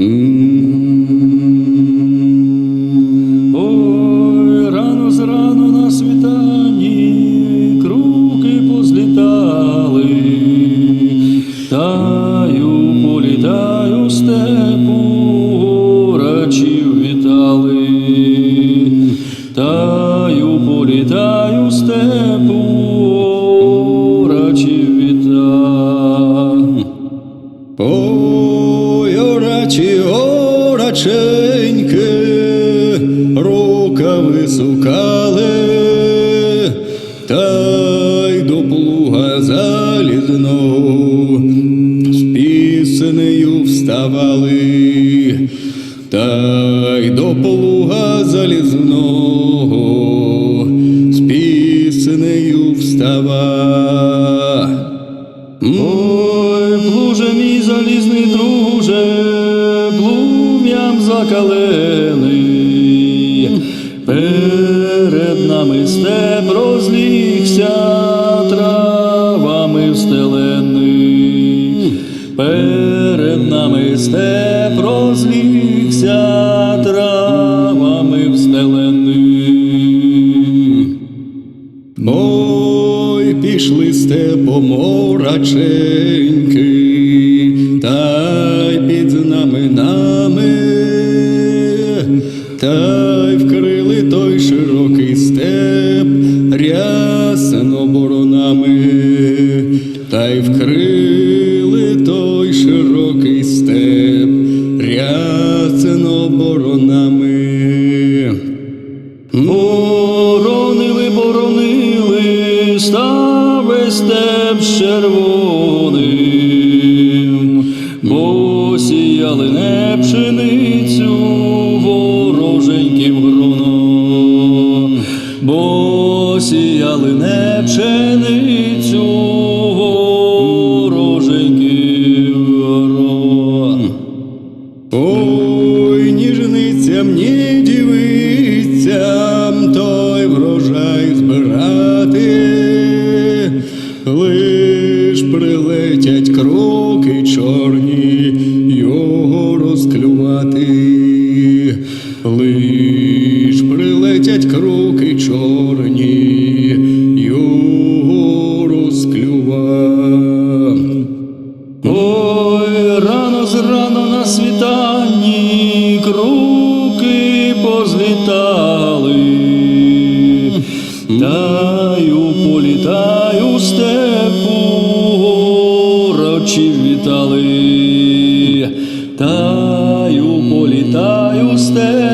Ой, рано зрано на світанні круки позлітали, таю політаю степу, ораченьки, рукави сукали, та й до плуга залізного з пісенею вставали, та й до плуга залізного з пісенею встава. Закалений, перед нами степ розлігся травами встелений, перед нами степ розлігся травами встелений. Ой, пішли степом ораченьки, та й під знаменами, та вкрили той широкий степ рясно боронами, та й вкрили той широкий степ рясно боронами. Боронили, боронили, став весь степ червоним, бо сіяли не пшеницю вороженьким гроно. Ой, ніжницям, ні дівицям той врожай збирати, лиш прилетять кроки чорні його розклювати, лиш зрано на світанні круки позлітали, таю, політаю степу, горочі вітали, таю, політаю степу.